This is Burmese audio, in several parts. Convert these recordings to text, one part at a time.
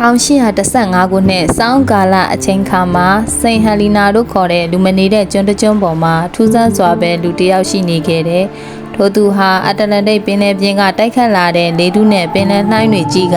1815ခုနှစ်စောင်းကာလအချိန်ခါမှာစိန်ဟလီနာတို့ခေါ်တဲ့လူမနေတဲ့ကျွန်းတစ်ကျွန်းပေါ်မှာထူးဆန်းစွာပဲလူတစ်ယောက်ရှိနေခဲ့တယ်။ထိုသူဟာအတ္တလန္တိတ်ပင်လယ်ပြင်ကတိုက်ခတ်လာတဲ့လေထုနဲ့ပင်လယ်နှိုင်းတွေကြီးက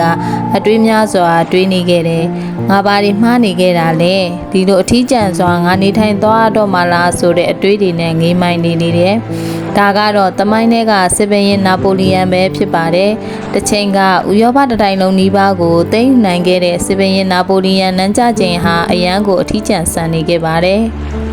အတွေးများစွာတွေးနေခဲ့တယ်။ငါဘာတွေမှားနေခဲ့တာလဲ။ဒီလိုအထီးကျန်စွာငါနေထိုင်သွားတော့မှလားဆိုတဲ့အတွေးတွေနဲ့ငေးမိုင်းနေနေတယ်။ ဒါကတော့တမိုင်းထဲကစစ်ဘရင်နာပိုလီယံပဲဖြစ်ပါတယ်။တစ်ချိန်ကဥရောပတစ်တိုင်းလုံးနီးပါးကိုသိမ်းယူနိုင်ခဲ့တဲ့စစ်ဘရင်နာပိုလီယံနန်းကြချိန်ဟာအရန်ကိုအထီးကျန်ဆန်နေခဲ့ပါတယ်။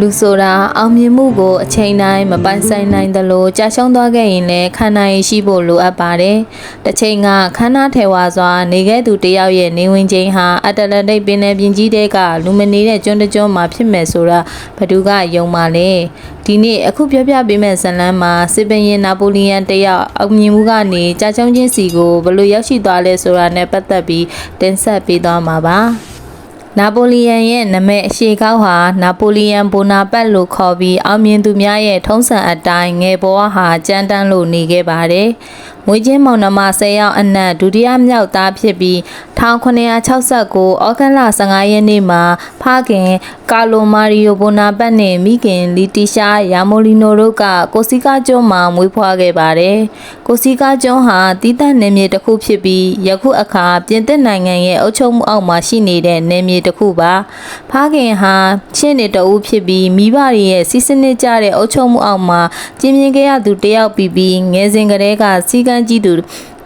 လူဆိုတာအောင်မြင်မှုကိုအချိန်တိုင်းမပိုင်ဆိုင်နိုင်သလိုကြာရှုံးသွားခဲ့ရင်လည်းခံနိုင်ရရှိဖို့လိုအပ်ပါတယ်။တစ်ချိန်ကခန္ဓာထေဝါစွာနေခဲ့သူတစ်ယောက်ရဲ့နေဝင်ချိန်ဟာအတ္တလန္တိတ်ပင်လယ်ပြင်ကြီးတဲကလူမနေတဲ့ကျွန်းတစ်ကျွန်းမှာဖြစ်မယ်ဆိုတာဘယ်သူကယုံပါလဲ။ဒီနေ့အခုပြောပြပေးမယ့်ဇာတ်လမ်းမှာစစ်ဘရင်နာပိုလီယံတစ်ယောက်အောင်မြင်မှုကနေကြာရှုံးခြင်းစီကိုဘယ်လိုရောက်ရှိသွားလဲဆိုတာနဲ့ပတ်သက်ပြီးတင်ဆက်ပေးသွားမှာပါ။ နာပိုလီယံရဲ့နာမည်အရှိကောက်ဟာနာပိုလီယံဘိုနာပတ်လို့ခေါ်ပြီးအောင်မြင်သူများရဲ့ထုံးစံအတိုင်းငယ်ဘဝဟာကြမ်းတမ်းလို့နေခဲ့ပါတယ်။မွေးချင်းမောင်နှမ10ယောက်အနက်ဒုတိယမြောက်သားဖြစ်ပြီး1969ဩဂတ်လ15ရက်နေ့မှာဖခင်ကာလိုမာရီယိုဘိုနာပတ်နဲ့မိခင်လီတီရှာယာမိုလီနိုတို့ကကိုစီကာကျွန်းမှာမွေးဖွားခဲ့ပါတယ်။ကိုစီကာကျွန်းဟာတည်တံ့နယ်မြေတစ်ခုဖြစ်ပြီးယခုအခါပြင်သစ်နိုင်ငံရဲ့အုပ်ချုပ်မှုအောက်မှာရှိနေတဲ့နယ်မြေတစ်ခုပါ။ဖခင်ဟာရှင်းနေတအူးဖြစ်ပြီးမိဘတွေရဲ့စီးစနစ်ကြတဲ့အုပ်ချုပ်မှုအောက်မှာကျင်းပြင်းခဲ့ရသူတစ်ယောက်ပြီးပြီးငယ်စဉ်ကတည်းကစီကံကြီးသူ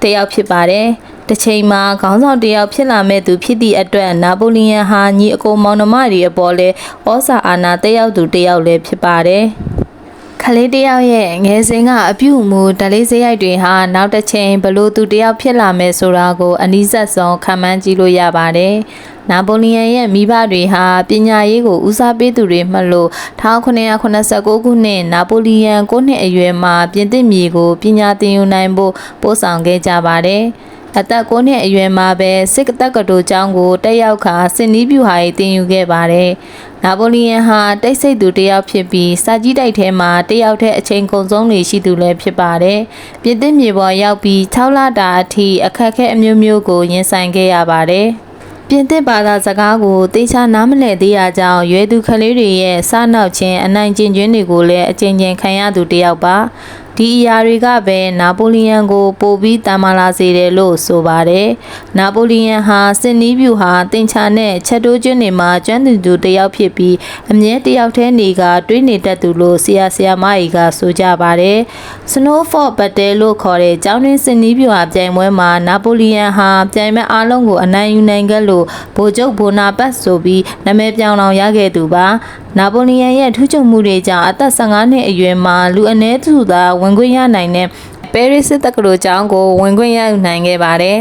တစ်ယောက်ဖြစ်ပါတယ်။တစ်ချိန်မှာခေါင်းဆောင်တစ်ယောက်ဖြစ်လာမဲ့သူဖြစ်သည့်အတွက်နာပိုလီယံဟာညီအကိုမောင်နှမတွေအပေါ်လဲဩဇာအာဏာတက်ရောက်သူတစ်ယောက်လည်းဖြစ်ပါတယ်။ခလေးတယောက်ရဲ့ငယ်စဉ်ကအပြုအမူဓလေးစရိုက်တွေဟာနောက်တစ်ချိန်ဘလို့သူတယောက်ဖြစ်လာမယ်ဆိုတာကိုအနီးစပ်ဆုံးခံမှန်းကြည့်လို့ရပါတယ်။ နာပိုလီယံရဲ့မိဘတွေဟာပညာရေးကိုဦးစားပေးသူတွေမှလို့1989ခုနှစ်နာပိုလီယံ9နှစ်အရွယ်မှာပြင်သစ်မြေကိုပညာသင်ယူနိုင်ဖို့ပို့ဆောင်ခဲ့ကြပါတယ်။အသက်9နှစ်အရွယ်မှာပဲစစ်တပ်ကတိုကျောင်းကိုတက်ရောက်ခါစင်နီးပြူဟာရေးတင်ယူခဲ့ပါတယ်။နာပိုလီယံဟာတိတ်ဆိတ်သူတစ်ယောက်ဖြစ်ပြီးစာကြီးတိုက်ထဲမှာတစ်ယောက်တည်းအချိန်ကုန်ဆုံးနေရှိသူလည်းဖြစ်ပါတယ်။ပြည်သစ်မြေပေါ်ရောက်ပြီး6လတာအထိအခက်အခဲအမျိုးမျိုးကိုရင်ဆိုင်ခဲ့ရပါတယ်။ ပြင်သစ်ဘာသာစကားကိုတေချာနားမလည်သေးရကြောင်းရွယ်သူကလေးတွေရဲ့စားနောက်ခြင်းအနိုင်ကျင့်ခြင်းတွေကိုလည်းအကျဉ်းချင်းခံရသူတစ်ယောက်ပါ ဒီအရာတွေကပဲနာပိုလီယံကို ပိုပြီးတမလာစေတယ်လို့ဆိုပါတယ်နာပိုလီယံဟာစင်နီးဗျူဟာတင်ချာနဲ့ချက်တိုးကျွန်းတွေမှာကျွမ်းသူသူတစ်ယောက်ဖြစ်ပြီးအမြဲတစ်ယောက်တည်းနေကတွေးနေတတ်သူလို့ဆရာဆရာမကြီးကဆိုကြပါတယ် Snowfall Battle လို့ခေါ်တဲ့ကျောင်းတွင်းစင်နီးဗျူဟာပြိုင်ပွဲမှာနာပိုလီယံဟာပြိုင်မဲ့အားလုံးကိုအနိုင်ယူနိုင်ခဲ့လို့ဗိုလ်ချုပ်ဘိုနာပတ်ဆိုပြီးနာမည်ပြောင်လောင်ရခဲ့သူပါ နာပိုလီယံရဲ့ထူးချွန်မှုတွေကြောင့်အသက်15နှစ်အရွယ်မှာလူအနည်းစုသာဝင်ခွင့်ရနိုင်တဲ့ပဲရစ်စစ်တက္ကသိုလ်ကျောင်းကိုဝင်ခွင့်ရယူနိုင်ခဲ့ပါတယ်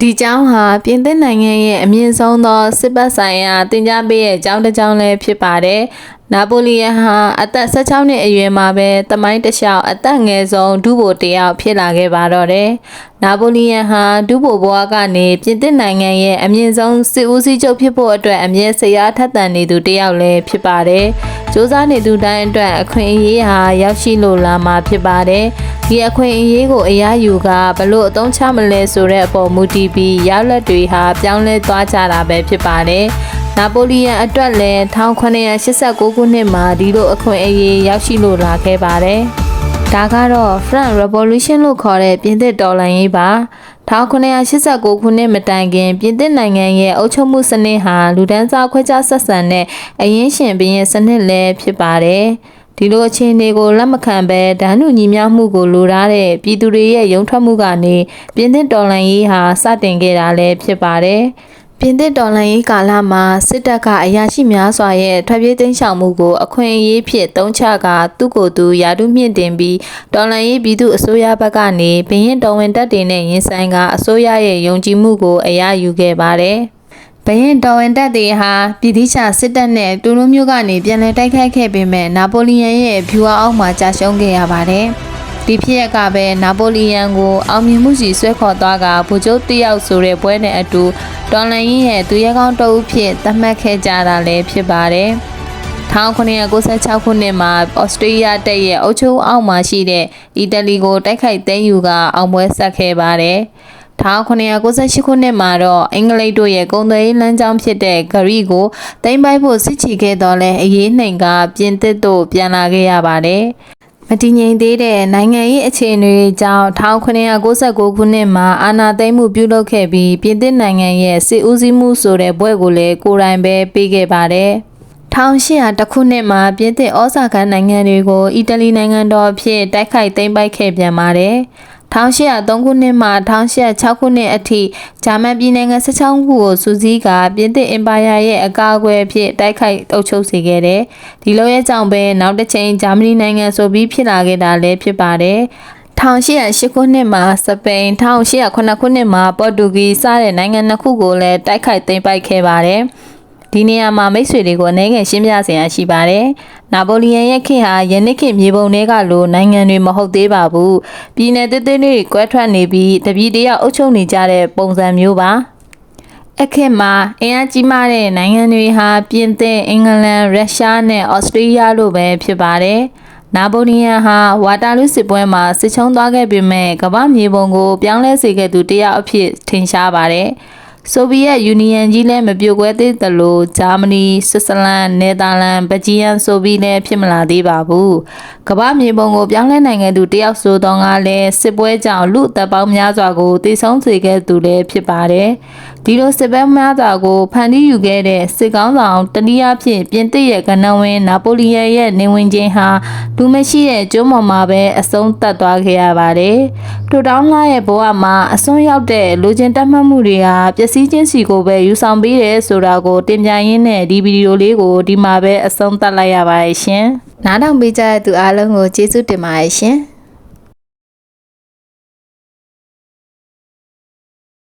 ဒီကျောင်းဟာပြင်သစ်နိုင်ငံရဲ့အမြင့်ဆုံးသောစစ်ပတ်ဆိုင်ရာတင် जा ပေးရဲ့ကျောင်းတစ်ကျောင်းလည်းဖြစ်ပါတယ်။ နာပိုလီယံဟာအသက်16နှစ်အရွယ်မှာပဲတမိုင်းတစ်လျှောက်အသက်ငယ်ဆုံးဒုဗိုလ်တစ်ယောက်ဖြစ်လာခဲ့ပါတော့တယ်။နာပိုလီယံဟာဒုဗိုလ်ဘဝကနေပြင်သစ်နိုင်ငံရဲ့အမြင့်ဆုံးစစ်ဦးစီးချုပ်ဖြစ်ဖို့အတွက်အမြဲစရာထက်သန်နေသူတစ်ယောက်လည်းဖြစ်ပါတယ်။စူးစမ်းနေသူတိုင်းအတွက်အခွင့်အရေးဟာရောက်ရှိလို့လာမှာဖြစ်ပါတယ်။ဒီအခွင့်အရေးကိုအရာယူကဘလို့အသုံးချမလဲဆိုတဲ့အပေါ်မူတည်ပြီးရောက်လက်တွေဟာပြောင်းလဲသွားကြတာပဲဖြစ်ပါတယ်။ နာပိုလီယံအတွက်လည်း1989ခုနှစ်မှာဒီလိုအခွင့်အရေးရောက်ရှိလို့လာခဲ့ပါတယ်။ဒါကတော့ French Revolution လို့ခေါ်တဲ့ပြင်သစ်တော်လှန်ရေးပါ1989ခုနှစ်မတိုင်ခင်ပြင်သစ်နိုင်ငံရဲ့အုပ်ချုပ်မှုစနစ်ဟာလူဒန်းစားခွဲခြားဆက်ဆံတဲ့အရင်းရှင်ဘရင်စနစ်လည်းဖြစ်ပါတယ်။ဒီလိုအခြေအနေကိုလက်မခံဘဲဒန်းနူညီမျှမှုကိုလိုလားတဲ့ပြည်သူတွေရဲ့ယုံထွက်မှုကနေပြင်သစ်တော်လှန်ရေးဟာစတင်ခဲ့တာလည်းဖြစ်ပါတယ်။ ပြင်သစ်တော်လှန်ရေးကာလမှာစစ်တပ်ကအရာရှိများစွာရဲ့ထွက်ပြေးသိမ်းရှောင်မှုကိုအခွင့်အရေးဖြစ်သုံးချကသူ့ကိုယ်သူယာတုမြင့်တင်ပြီးတော်လှန်ရေးပြည်သူအစိုးရဘက်ကနေဘရင်တော်ဝင်တပ်တွေနဲ့ရင်ဆိုင်ကအစိုးရရဲ့ယုံကြည်မှုကိုအရယူခဲ့ပါတယ်။ဘရင်တော်ဝင်တပ်တွေဟာပြည်သီးချာစစ်တပ်နဲ့တူလူမျိုးကနေပြန်လည်တိုက်ခိုက်ခဲ့ပေမဲ့နာပိုလီယံရဲ့ဖြူအားအောက်မှာကြာရှုံးခဲ့ရပါတယ်။ ဒီဖြစ်ရက်ကပဲနာပိုလီယံကိုအောင်မြင်မှုစီဆွဲခေါ်သွားကဗိုလ်ချုပ်တယောက်ဆိုတဲ့ပွဲနဲ့အတူတော်လန်ရင်ရဲ့သူရဲကောင်းတအုပ်ဖြစ်သတ်မှတ်ခဲ့ကြတာလည်းဖြစ်ပါတယ်။1996ခုနှစ်မှာဩစတြေးလျတပ်ရဲ့အုပ်ချုပ်အောက်မှာရှိတဲ့အီတလီကိုတိုက်ခိုက်သိမ်းယူကအောင်ပွဲဆက်ခဲ့ပါတယ်။1998ခုနှစ်မှာတော့အင်္ဂလိပ်တို့ရဲ့ကုန်သွယ်ရေးလမ်းကြောင်းဖြစ်တဲ့ဂရီကိုသိမ်းပိုက်ဖို့စစ်ချီခဲ့တော့လဲအရေးနှိမ်ကပြင်သစ်တို့ပြန်လာခဲ့ရပါတယ်။ မတည်ငြိမ်သေးတဲ့နိုင်ငံရေးအခြေအနေတွေကြောင့်1996ခုနှစ်မှာအာဏာသိမ်းမှုပြုလုပ်ခဲ့ပြီးပြင်သစ်နိုင်ငံရဲ့စစ်ဦးစီးမှုဆိုတဲ့ဘွဲ့ကိုလည်းကိုယ်တိုင်ပဲပေးခဲ့ပါတယ်။1800ခုနှစ်မှာပြင်သစ်ဩဇာခံနိုင်ငံတွေကိုအီတလီနိုင်ငံတော်အဖြစ်တိုက်ခိုက်သိမ်းပိုက်ခဲ့ပြန်ပါတယ်။ 1803ခုနှစ်မှ1806ခုနှစ်အထိဂျာမန်ပြည်နိုင်ငံ16ခုကိုစုစည်းကာပြင်သစ်အင်ပါယာရဲ့အကာအကွယ်အဖြစ်တိုက်ခိုက်အုပ်ချုပ်စေခဲ့တယ်။ဒီလိုရဲ့ကြောင့်ပဲနောက်တစ်ချိန်ဂျာမနီနိုင်ငံဆိုပြီးဖြစ်လာခဲ့တာလည်းဖြစ်ပါတယ်။1808ခုနှစ်မှာစပိန်1809ခုနှစ်မှာပေါ်တူဂီစတဲ့နိုင်ငံနှစ်ခုကိုလည်းတိုက်ခိုက်သိမ်းပိုက်ခဲ့ပါတယ်။ ဒီနေရာမှာမိတ်ဆွေတွေကိုအနေငယ်ရှင်းပြစရာရှိပါတယ်။နာပိုလီယန်ရဲ့ခေတ်ဟာယနေ့ခေတ်မြေပုံတွေကလိုနိုင်ငံတွေမဟုတ်သေးပါဘူး။ပြည်내သေးသေးလေးတွေကွဲထွက်နေပြီးတပြည်တယောက်အုပ်ချုပ်နေကြတဲ့ပုံစံမျိုးပါ။အခက်မှာအင်အားကြီးမားတဲ့နိုင်ငံတွေဟာပြင်သစ်၊အင်္ဂလန်၊ရုရှားနဲ့ဩစတြေးလျတို့ပဲဖြစ်ပါတယ်။နာပိုလီယန်ဟာဝါတာလူစစ်ပွဲမှာစစ်ချုံးသွားခဲ့ပေမဲ့ကမ္ဘာမြေပုံကိုပြောင်းလဲစေခဲ့သူတစ်ယောက်အဖြစ်ထင်ရှားပါတယ်။ ဆိုဗီယက်ယူနီယံကြီးလည်းမပြိုကွဲသေးသလိုဂျာမနီဆွစ်ဇာလန်နယ်သာလန်ဘယ်လ်ဂျီယံဆိုပြီးလည်းဖြစ်မလာသေးပါဘူး။ကမ္ဘာမြေပုံကိုပြောင်းလဲနိုင်ငံသူတစ်ယောက်ဆိုတော့ကလည်းစစ်ပွဲကြောင့်လူအသက်ပေါင်းများစွာကိုတည်ဆုံးစေခဲ့သူလည်းဖြစ်ပါတယ်။ဒီလိုစစ်ပွဲများစွာကိုဖန်တီးယူခဲ့တဲ့စစ်ကောင်းဆောင်တနည်းအားဖြင့်ပြင်သစ်ရဲ့ကနဝင်းနာပိုလီယန်ရဲ့နေဝင်ခြင်းဟာလူမရှိတဲ့ကျွန်းပေါ်မှာပဲအဆုံးသတ်သွားခဲ့ရပါတယ်။ထိုတောင်းလာရဲ့ဘဝမှာအစွန်းရောက်တဲ့လူချင်းတက်မှတ်မှုတွေဟာပျက်စီးခြင်းစီကိုပဲယူဆောင်ပေးတယ်ဆိုတာကိုတင်ပြရင်းနဲ့ဒီဗီဒီယိုလေးကိုဒီမှာပဲအဆုံးသတ်လိုက်ရပါတယ်ရှင်။နားထောင်ပေးကြတဲ့သူအားလုံးကိုကျေးဇူးတင်ပါတယ်ရှင်။